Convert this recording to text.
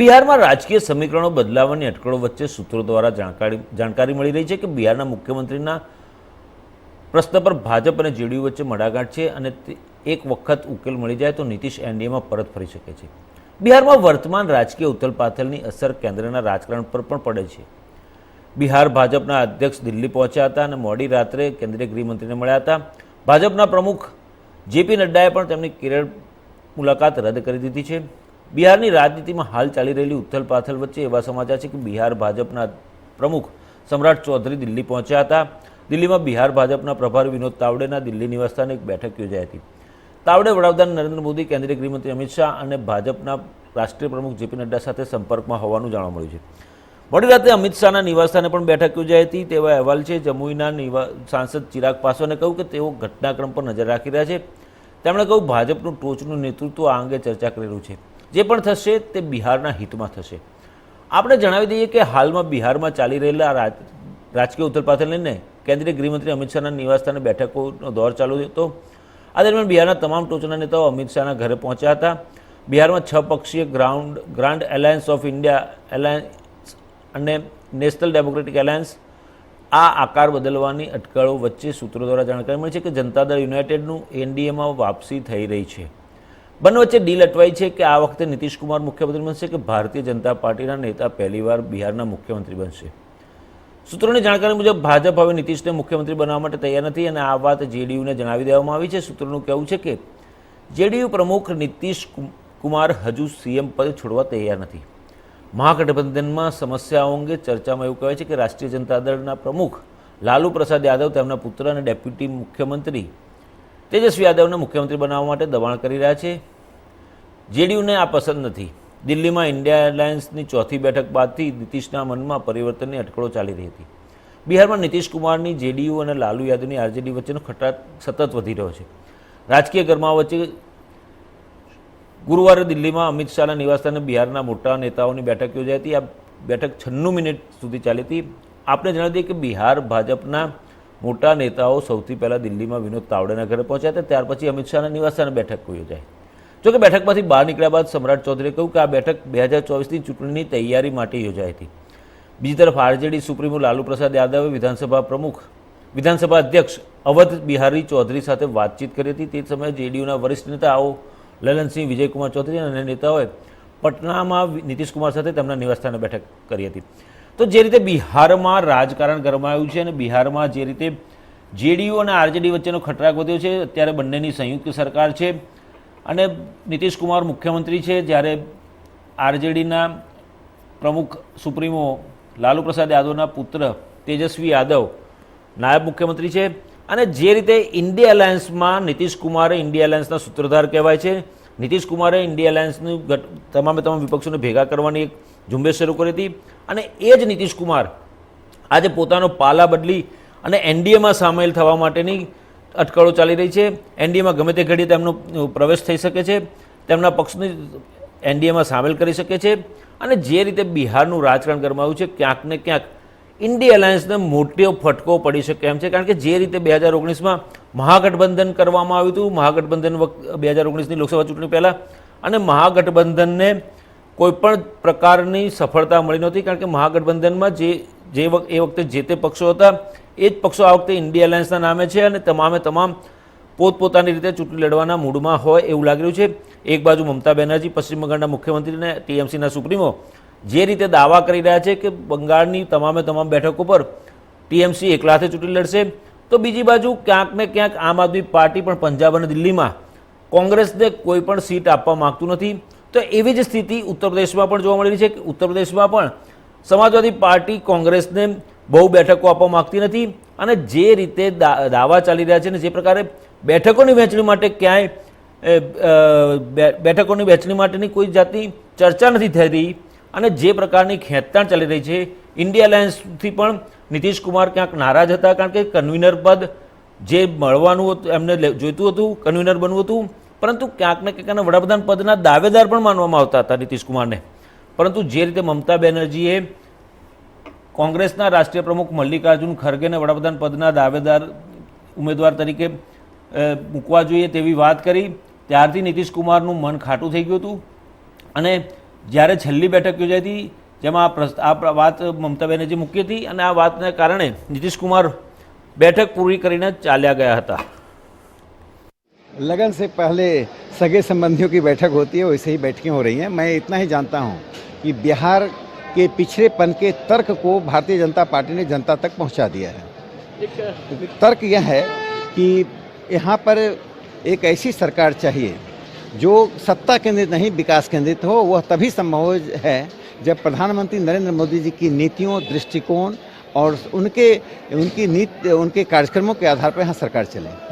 બિહારમાં રાજકીય સમીકરણો બદલાવાની અટકળો વચ્ચે સૂત્રો દ્વારા જાણકારી જાણકારી મળી રહી છે કે બિહારના મુખ્યમંત્રીના પ્રશ્ન પર ભાજપ અને જેડીયુ વચ્ચે મડાગાંઠ છે અને એક વખત ઉકેલ મળી જાય તો નીતિશ એનડીએમાં પરત ફરી શકે છે. બિહારમાં વર્તમાન રાજકીય ઉથલપાથલની અસર કેન્દ્રના રાજકારણ પર પણ પડે છે. બિહાર ભાજપના અધ્યક્ષ દિલ્હી પહોંચ્યા હતા અને મોડી રાત્રે કેન્દ્રીય ગૃહમંત્રીને મળ્યા હતા. ભાજપના પ્રમુખ જેપી નડ્ડાએ પણ તેમની કેરળ મુલાકાત રદ કરી દીધી છે. બિહારની રાજનીતિમાં હાલ ચાલી રહેલી ઉથલપાથલ વચ્ચે એવા સમાચાર છે કે બિહાર ભાજપના પ્રમુખ સમ્રાટ ચૌધરી દિલ્હી પહોંચ્યા હતા. દિલ્હીમાં બિહાર ભાજપના પ્રભારી વિનોદ તાવડેના દિલ્હી નિવાસસ્થાને એક બેઠક યોજાઈ હતી. તાવડે વડાપ્રધાન નરેન્દ્ર મોદી, કેન્દ્રીય ગૃહમંત્રી અમિત શાહ અને ભાજપના રાષ્ટ્રીય પ્રમુખ જેપી નડ્ડા સાથે સંપર્કમાં હોવાનું જાણવા મળ્યું છે. મોડી રાતે અમિત શાહના નિવાસસ્થાને પણ બેઠક યોજાઈ હતી. તેવા અહેવાલ છે, જમ્મુના સાંસદ ચિરાગ પાસવાને કહ્યું કે તેઓ ઘટનાક્રમ પર નજર રાખી રહ્યા છે. તેમણે કહ્યું, ભાજપનું ટોચનું નેતૃત્વ આ અંગે ચર્ચા કરેલું છે. જે પણ થશે તે બિહારના હિતમાં થશે. આપણે જણાવી દઈએ કે હાલમાં બિહારમાં ચાલી રહેલા રાજકીય ઉથલપાથલ લઈને કેન્દ્રીય ગૃહમંત્રી અમિત શાહના નિવાસસ્થાને બેઠકોનો દોર ચાલુ હતો. આ દરમિયાન બિહારના તમામ ટોચના નેતાઓ અમિત શાહના ઘરે પહોંચ્યા હતા. બિહારમાં છ પક્ષીય ground, grand alliance of India alliance અને નેશનલ ડેમોક્રેટિક એલાયન્સ આ આકાર બદલવાની અટકળો વચ્ચે સૂત્રો દ્વારા જાણકારી મળી છે કે જનતા દળ યુનાઇટેડનું એનડીએમાં વાપસી થઈ રહી છે. બંને વચ્ચે ડીલ અટવાઈ છે કે આ વખતે નીતિશ કુમાર મુખ્યમંત્રી બનશે કે ભારતીય જનતા પાર્ટીના નેતા પહેલીવાર બિહારના મુખ્યમંત્રી બનશે? સૂત્રોની જાણકારી મુજબ ભાજપ હવે નીતિશને મુખ્યમંત્રી બનાવવા માટે તૈયાર નથી અને આ વાત જેડીયુને જણાવી દેવામાં આવી છે. સૂત્રોનું કહેવું છે કે જેડીયુ પ્રમુખ નીતિશ કુમાર હજુ સીએમ પદ છોડવા તૈયાર નથી. મહાગઠબંધનમાં સમસ્યાઓ અંગે ચર્ચામાં એવું કહેવાય છે કે રાષ્ટ્રીય જનતા દળના પ્રમુખ લાલુ પ્રસાદ યાદવ તેમના પુત્ર અને ડેપ્યુટી મુખ્યમંત્રી તેજસ્વી યાદવને મુખ્યમંત્રી બનાવવા માટે દબાણ કરી રહ્યા છે. જેડીયુને આ પસંદ નથી. દિલ્હીમાં ઇન્ડિયા એરલાઇન્સની ચોથી બેઠક બાદથી નીતિશના મનમાં પરિવર્તનની અટકળો ચાલી રહી હતી. બિહારમાં નીતિશ કુમારની જેડીયુ અને લાલુ યાદવની આરજેડી વચ્ચેનો ખટરાટ સતત વધી રહ્યો છે. રાજકીય ગરમા વચ્ચે ગુરુવારે દિલ્હીમાં અમિત શાહના નિવાસસ્થાને બિહારના મોટા નેતાઓની બેઠક યોજાઈ હતી. આ બેઠક છન્નું મિનિટ સુધી ચાલી હતી. આપણે જણાવી દઈએ કે બિહાર ભાજપના મોટા નેતાઓ સૌથી પહેલાં દિલ્હીમાં વિનોદ તાવડેના ઘરે પહોંચ્યા હતા. ત્યાર પછી અમિત શાહના નિવાસસ્થાને બેઠક યોજાઈ. જોકે બેઠકમાંથી બહાર નીકળ્યા બાદ સમ્રાટ ચૌધરીએ કહ્યું કે આ બેઠક બે હજાર ચોવીસની ચૂંટણીની તૈયારી માટે યોજાઈ હતી. બીજી તરફ આરજેડી સુપ્રીમો લાલુ પ્રસાદ યાદવે વિધાનસભા પ્રમુખ, વિધાનસભા અધ્યક્ષ અવધ બિહારી ચૌધરી સાથે વાતચીત કરી હતી. તે સમયે જેડીયુના વરિષ્ઠ નેતાઓ લલનસિંહ વિજયકુમાર ચૌધરી અને અન્ય નેતાઓએ પટનામાં નીતિશકુમાર સાથે તેમના નિવાસસ્થાને બેઠક કરી હતી. તો જે રીતે બિહારમાં રાજકારણ ગરમાયું છે અને બિહારમાં જે રીતે જેડીયુ અને આરજેડી વચ્ચેનો ખટરાક વધ્યો છે, અત્યારે બંનેની સંયુક્ત સરકાર છે. અને નીતિશ કુમાર મુખ્યમંત્રી છે, જ્યારે આરજેડીના પ્રમુખ સુપ્રીમો લાલુ પ્રસાદ યાદવના પુત્ર તેજસ્વી યાદવ નાયબ મુખ્યમંત્રી છે અને જે રીતે ઇન્ડિયા એલાયન્સમાં નીતિશ કુમારે ઇન્ડિયા એલાયન્સના સૂત્રધાર કહેવાય છે નીતિશ કુમારે ઇન્ડિયા એલાયન્સનું તમામે તમામ વિપક્ષોને ભેગા કરવાની એક ઝુંબેશ શરૂ કરી હતી અને એ જ નીતિશ કુમાર આજે પોતાનો પાલા બદલી અને એનડીએમાં સામેલ થવા માટેની અટકળો ચાલી રહી છે. એનડીએમાં ગમે તે ઘડીએ તેમનો પ્રવેશ થઈ શકે છે. તેમના પક્ષને એનડીએમાં સામેલ કરી શકે છે. અને જે રીતે બિહારનું રાજકારણ ગરમાયું છે, ક્યાંક ને ક્યાંક ઇન્ડિયા એલાયન્સને મોટો ફટકો પડી શકે એમ છે. કારણ કે જે રીતે બે હજાર ઓગણીસમાં મહાગઠબંધન કરવામાં આવ્યું હતું, મહાગઠબંધન વખત બે હજાર ઓગણીસની લોકસભા ચૂંટણી પહેલાં, અને મહાગઠબંધનને કોઈપણ પ્રકારની સફળતા મળી નહોતી. કારણ કે મહાગઠબંધનમાં જે જે વખત એ વખતે જે તે પક્ષો હતા, એ જ પક્ષો આ વખતે ઇન્ડિયા એલાયન્સના નામે છે અને તમામે તમામ પોતપોતાની રીતે ચૂંટણી લડવાના મૂડમાં હોય એવું લાગી રહ્યું છે. એક બાજુ મમતા બેનર્જી, પશ્ચિમ બંગાળના મુખ્યમંત્રી અને ટીએમસીના સુપ્રીમો જે રીતે દાવા કરી રહ્યા છે કે બંગાળની તમામે તમામ બેઠકો પર ટીએમસી એકલાથે ચૂંટણી લડશે, તો બીજી બાજુ ક્યાંક ને ક્યાંક આમ આદમી પાર્ટી પણ પંજાબ અને દિલ્હીમાં કોંગ્રેસને કોઈ પણ સીટ આપવા માંગતું નથી. તો એવી જ સ્થિતિ ઉત્તર પ્રદેશમાં પણ જોવા મળી રહી છે કે ઉત્તર પ્રદેશમાં પણ સમાજવાદી પાર્ટી કોંગ્રેસને બહુ બેઠકો આપવા માંગતી નથી અને જે રીતે દાવા ચાલી રહ્યા છે ને જે પ્રકારે બેઠકોની વહેંચણી માટે ક્યાંય બેઠકોની વહેંચણી માટેની કોઈ જાતની ચર્ચા નથી થઈ રહી અને જે પ્રકારની ખેંચતાણ ચાલી રહી છે, ઇન્ડિયા અલાયન્સથી પણ નીતિશ કુમાર ક્યાંક નારાજ હતા કારણ કે કન્વીનર પદ જે મળવાનું હતું, એમને જોઈતું હતું, કન્વીનર બનવું હતું, પરંતુ ક્યાંક ને ક્યાંક વડાપ્રધાન પદના દાવેદાર પણ માનવામાં આવતા હતા નીતિશ કુમારને. પરંતુ જે રીતે મમતા બેનર્જીએ કોંગ્રેસના રાષ્ટ્રીય પ્રમુખ મલ્લિકાર્જુન ખરગેને વડાપ્રધાન પદના દાવેદાર ઉમેદવાર તરીકે મૂકવા જોઈએ તેવી વાત કરી. ત્યારથી નીતિશ કુમારનું મન ખાટું થઈ ગયું હતું. અને જ્યારે છેલ્લી બેઠક યોજાઈ હતી, જેમાં આ વાત મમતા બેનર્જી મૂકી હતી અને આ વાતને કારણે નીતિશકુમાર બેઠક પૂરી કરીને ચાલ્યા ગયા હતા. लगन से पहले सगे संबंधियों की बैठक होती है, वैसे ही बैठकें हो रही हैं। मैं इतना ही जानता हूँ कि बिहार के पिछड़ेपन के तर्क को भारतीय जनता पार्टी ने जनता तक पहुँचा दिया है। तर्क यह है कि यहाँ पर एक ऐसी सरकार चाहिए, जो सत्ता केंद्रित नहीं, विकास केंद्रित हो, वह तभी संभव है जब प्रधानमंत्री नरेंद्र मोदी जी की नीतियों, दृष्टिकोण और उनके, उनकी नीति, उनके कार्यक्रमों के आधार पर यहाँ सरकार चले।